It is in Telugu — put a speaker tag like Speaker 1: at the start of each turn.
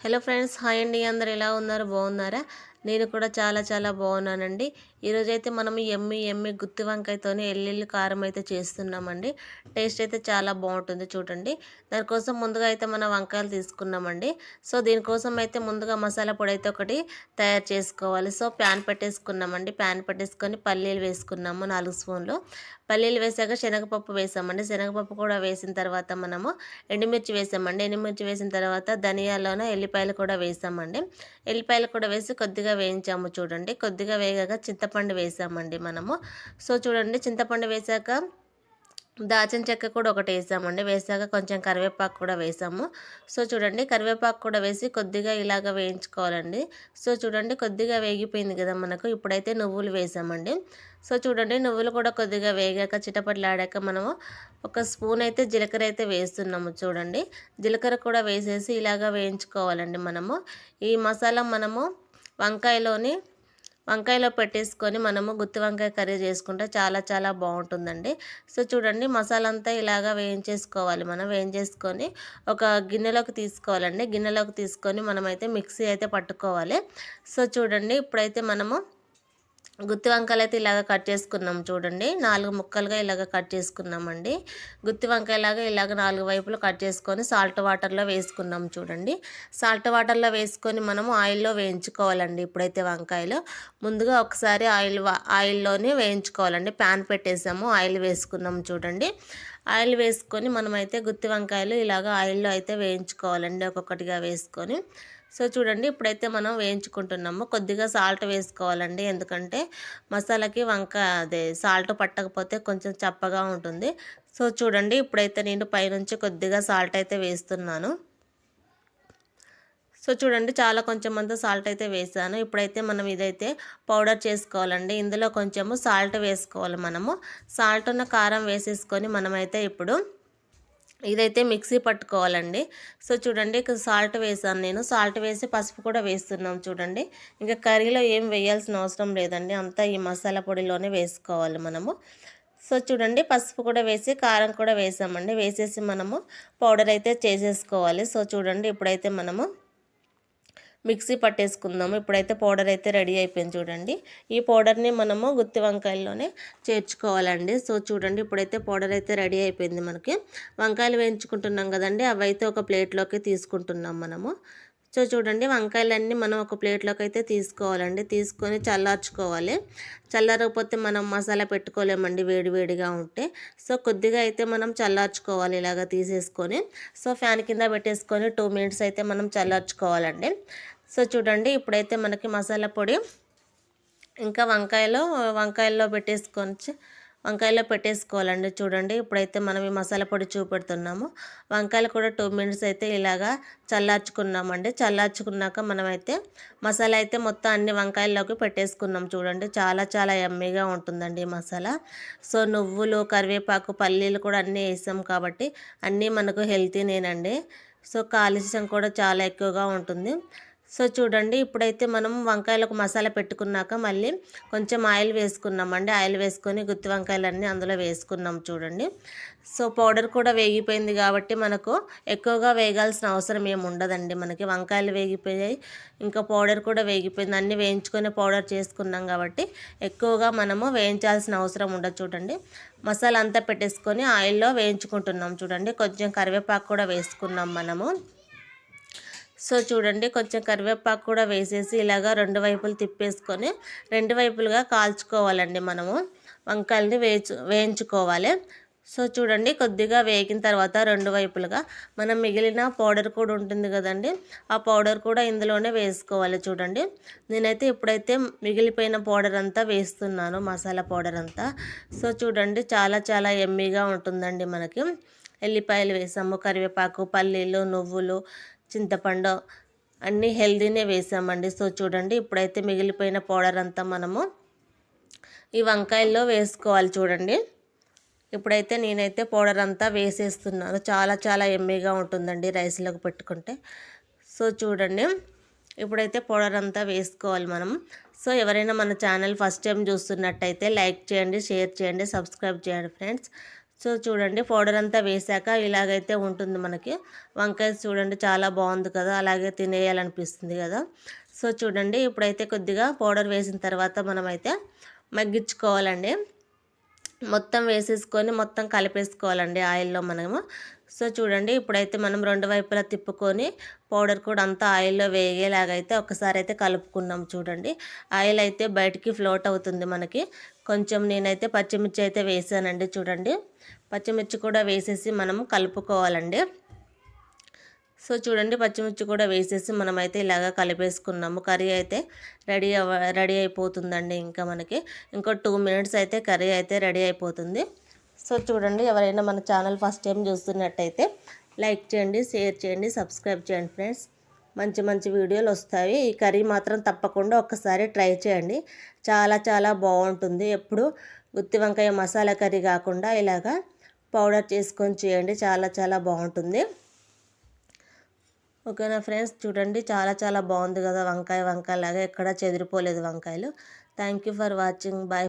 Speaker 1: హలో ఫ్రెండ్స్ హాయ్ అండి. అందరు ఎలా ఉన్నారు? బాగున్నారా? నేను కూడా చాలా చాలా బాగున్నానండి. ఈరోజైతే మనం ఎమ్మి ఎమ్మి గుత్తి వంకాయతోని ఎల్లుల్లి కారం అయితే చేస్తున్నామండి. టేస్ట్ అయితే చాలా బాగుంటుంది చూడండి. దానికోసం ముందుగా అయితే మనం వంకాయలు తీసుకున్నామండి. సో దీనికోసం అయితే ముందుగా మసాలా పొడి అయితే ఒకటి తయారు చేసుకోవాలి. So pan పెట్టేసుకున్నామండి. ప్యాన్ పెట్టేసుకొని పల్లీలు వేసుకున్నాము నాలుగు స్పూన్లు. పల్లీలు వేసాక శనగపప్పు వేసామండి. శనగపప్పు కూడా వేసిన తర్వాత మనము ఎండుమిర్చి వేసామండి. ఎండుమిర్చి వేసిన తర్వాత ధనియాలోన ఎల్లిపాయలు కూడా వేసామండి. ఎల్లిపాయలు కూడా వేసి కొద్దిగా వేయించాము చూడండి. కొద్దిగా వేగాక చింతపండు వేసామండి మనము. సో చూడండి చింతపండు వేసాక దాచిన చెక్క కూడా ఒకటి వేసామండి. వేసాక కొంచెం కరివేపాకు కూడా వేసాము. సో చూడండి కరివేపాకు కూడా వేసి కొద్దిగా ఇలాగ వేయించుకోవాలండి. సో చూడండి కొద్దిగా వేగిపోయింది కదా మనకు. ఇప్పుడైతే నువ్వులు వేసామండి. సో చూడండి నువ్వులు కూడా కొద్దిగా వేగాక చిటపట్లాడాక మనము ఒక స్పూన్ అయితే జీలకర్ర అయితే వేస్తున్నాము చూడండి. జీలకర్ర కూడా వేసేసి ఇలాగ వేయించుకోవాలండి మనము. ఈ మసాలా మనము వంకాయలోని వంకాయలో పెట్టేసుకొని మనము గుత్తి వంకాయ కర్రీ చేసుకుంటే చాలా చాలా బాగుంటుందండి. సో చూడండి మసాలా అంతా ఇలాగా వేయించేసుకోవాలి మనం. వేయించేసుకొని ఒక గిన్నెలోకి తీసుకోవాలండి. గిన్నెలోకి తీసుకొని మనమైతే మిక్సీ అయితే పట్టుకోవాలి. సో చూడండి ఇప్పుడైతే మనము గుత్తి వంకాయలు అయితే ఇలాగ కట్ చేసుకున్నాం చూడండి. నాలుగు ముక్కలుగా ఇలాగ కట్ చేసుకున్నామండి. గుత్తి వంకాయలాగా ఇలాగ నాలుగు వైపులు కట్ చేసుకొని సాల్ట్ వాటర్లో వేసుకున్నాం చూడండి. సాల్ట్ వాటర్లో వేసుకొని మనము ఆయిల్లో వేయించుకోవాలండి ఇప్పుడైతే వంకాయలు. ముందుగా ఒకసారి ఆయిల్ ఆయిల్లోనే వేయించుకోవాలండి. ప్యాన్ పెట్టేసాము ఆయిల్ వేసుకున్నాం చూడండి. ఆయిల్ వేసుకొని మనమైతే గుత్తి వంకాయలు ఇలాగ ఆయిల్లో అయితే వేయించుకోవాలండి ఒక్కొక్కటిగా వేసుకొని. సో చూడండి ఇప్పుడైతే మనం వేయించుకుంటున్నాము. కొద్దిగా సాల్ట్ వేసుకోవాలండి. ఎందుకంటే మసాలాకి వంక అదే సాల్ట్ పట్టకపోతే కొంచెం చప్పగా ఉంటుంది. సో చూడండి ఇప్పుడైతే నేను పైనుంచి కొద్దిగా సాల్ట్ అయితే వేస్తున్నాను. సో చూడండి చాలా కొంచెం అంతా సాల్ట్ అయితే వేసాను. ఇప్పుడైతే మనం ఇదైతే పౌడర్ చేసుకోవాలండి. ఇందులో కొంచెము సాల్ట్ వేసుకోవాలి మనము. సాల్ట్ ఉన్న కారం వేసేసుకొని మనమైతే ఇప్పుడు ఇదైతే మిక్సీ పట్టుకోవాలండి. సో చూడండి సాల్ట్ వేసాను నేను. సాల్ట్ వేసి పసుపు కూడా వేస్తున్నాం చూడండి. ఇంకా కర్రీలో ఏం వేయాల్సిన అవసరం లేదండి. అంతా ఈ మసాలా పొడిలోనే వేసుకోవాలి మనము. సో చూడండి పసుపు కూడా వేసి కారం కూడా వేసామండి. వేసేసి మనము పౌడర్ అయితే చేసేసుకోవాలి. సో చూడండి ఇప్పుడైతే మనము మిక్సీ పట్టేసుకుందాము. ఇప్పుడైతే పౌడర్ అయితే రెడీ అయిపోయింది చూడండి. ఈ పౌడర్ని మనము గుత్తి వంకాయల్లోనే చేర్చుకోవాలండి. సో చూడండి ఇప్పుడైతే పౌడర్ అయితే రెడీ అయిపోయింది మనకి. వంకాయలు వేయించుకుంటున్నాం కదండి అవి అయితే ఒక ప్లేట్లోకి తీసుకుంటున్నాం మనము. సో చూడండి వంకాయలన్నీ మనం ఒక ప్లేట్లోకి అయితే తీసుకోవాలండి. తీసుకొని చల్లార్చుకోవాలి. చల్లారకపోతే మనం మసాలా పెట్టుకోలేమండి వేడివేడిగా ఉంటే. సో కొద్దిగా అయితే మనం చల్లార్చుకోవాలి ఇలాగ తీసేసుకొని. సో ఫ్యాన్ కింద పెట్టేసుకొని టూ మినిట్స్ అయితే మనం చల్లార్చుకోవాలండి. సో చూడండి ఇప్పుడైతే మనకి మసాలా పొడి. ఇంకా వంకాయలో వంకాయల్లో పెట్టేసుకొని వంకాయలో పెట్టేసుకోవాలండి చూడండి. ఇప్పుడైతే మనం ఈ మసాలా పొడి చూపెడుతున్నాము. వంకాయలు కూడా టూ మినిట్స్ అయితే ఇలాగా చల్లార్చుకున్నామండి. చల్లార్చుకున్నాక మనమైతే మసాలా అయితే మొత్తం అన్ని వంకాయల్లోకి పెట్టేసుకున్నాం చూడండి. చాలా చాలా ఎమ్మీగా ఉంటుందండి ఈ మసాలా. సో నువ్వులు కరివేపాకు పల్లీలు కూడా అన్నీ వేసాం కాబట్టి అన్నీ మనకు హెల్తీనేనండి. సో కాలుష్యం కూడా చాలా ఎక్కువగా ఉంటుంది. సో చూడండి ఇప్పుడైతే మనం వంకాయలకు మసాలా పెట్టుకున్నాక మళ్ళీ కొంచెం ఆయిల్ వేసుకున్నామండి. ఆయిల్ వేసుకొని గుత్తి వంకాయలన్నీ అందులో వేసుకున్నాం చూడండి. సో పౌడర్ కూడా వేగిపోయింది కాబట్టి మనకు ఎక్కువగా వేగాల్సిన అవసరం ఏమి ఉండదండి. మనకి వంకాయలు వేగిపోయాయి ఇంకా పౌడర్ కూడా వేగిపోయింది. అన్నీ వేయించుకొని పౌడర్ చేసుకున్నాం కాబట్టి ఎక్కువగా మనము వేయించాల్సిన అవసరం ఉండదు చూడండి. మసాలా అంతా పెట్టేసుకొని ఆయిల్లో వేయించుకుంటున్నాం చూడండి. కొంచెం కరివేపాకు కూడా వేసుకున్నాం మనము. సో చూడండి కొంచెం కరివేపాకు కూడా వేసేసి ఇలాగా రెండు వైపులు తిప్పేసుకొని రెండు వైపులుగా కాల్చుకోవాలండి మనము. వంకాయలని వేయించు వేయించుకోవాలి. సో చూడండి కొద్దిగా వేగిన తర్వాత రెండు వైపులుగా మనం మిగిలిన పౌడర్ కూడా ఉంటుంది కదండి ఆ పౌడర్ కూడా ఇందులోనే వేసుకోవాలి చూడండి. నేనైతే ఇప్పుడైతే మిగిలిపోయిన పౌడర్ అంతా వేస్తున్నాను మసాలా పౌడర్ అంతా. సో చూడండి చాలా చాలా ఎమ్మీగా ఉంటుందండి మనకి. ఎల్లిపాయలు వేసాము కరివేపాకు పల్లీలు నువ్వులు చింతపండు అన్నీ హెల్దీనే వేసామండి. సో చూడండి ఇప్పుడైతే మిగిలిపోయిన పౌడర్ అంతా మనము ఈ వంకాయల్లో వేసుకోవాలి చూడండి. ఇప్పుడైతే నేనైతే పౌడర్ అంతా వేసేస్తున్నాను. చాలా చాలా ఎమ్మీగా ఉంటుందండి రైస్లోకి పెట్టుకుంటే. సో చూడండి ఇప్పుడైతే పౌడర్ అంతా వేసుకోవాలి మనం. సో ఎవరైనా మన ఛానల్ ఫస్ట్ టైం చూస్తున్నట్టయితే లైక్ చేయండి షేర్ చేయండి సబ్స్క్రైబ్ చేయండి ఫ్రెండ్స్. సో చూడండి పౌడర్ అంతా వేసాక ఇలాగైతే ఉంటుంది మనకి. వంకాయ చూడండి చాలా బాగుంది కదా అలాగే తినేయాలనిపిస్తుంది కదా. సో చూడండి ఇప్పుడైతే కొద్దిగా పౌడర్ వేసిన తర్వాత మనమైతే మగ్గించుకోవాలండి. మొత్తం వేసేసుకొని మొత్తం కలిపేసుకోవాలండి ఆయిల్లో మనము. సో చూడండి ఇప్పుడైతే మనం రెండు వైపులా తిప్పుకొని పౌడర్ కూడా అంతా ఆయిల్లో వేగేలాగైతే ఒకసారి అయితే కలుపుకున్నాం చూడండి. ఆయిల్ అయితే బయటికి ఫ్లోట్ అవుతుంది మనకి. కొంచెం నేనైతే పచ్చిమిర్చి అయితే వేసానండి చూడండి. పచ్చిమిర్చి కూడా వేసేసి మనం కలుపుకోవాలండి. సో చూడండి పచ్చిమిర్చి కూడా వేసేసి మనమైతే ఇలాగ కలిపేసుకున్నాము. కర్రీ అయితే రెడీ అవ రెడీ అయిపోతుందండి ఇంకా మనకి. ఇంకో టూ మినిట్స్ అయితే కర్రీ అయితే రెడీ అయిపోతుంది. సో చూడండి ఎవరైనా మన ఛానల్ ఫస్ట్ టైం చూస్తున్నట్టయితే లైక్ చేయండి షేర్ చేయండి సబ్స్క్రైబ్ చేయండి ఫ్రెండ్స్. మంచి మంచి వీడియోలు వస్తాయి. ఈ కర్రీ మాత్రం తప్పకుండా ఒక్కసారి ట్రై చేయండి. చాలా చాలా బాగుంటుంది. ఎప్పుడు గుత్తి వంకాయ మసాలా కర్రీ కాకుండా ఇలాగా పౌడర్ చేసుకొని చేయండి. చాలా చాలా బాగుంటుంది. ఓకేనా ఫ్రెండ్స్? చూడండి చాలా చాలా బాగుంది కదా వంకాయ వంకాయ లాగా ఎక్కడ చెదిరిపోలేదు వంకాయలు. Thank you for watching. Bye.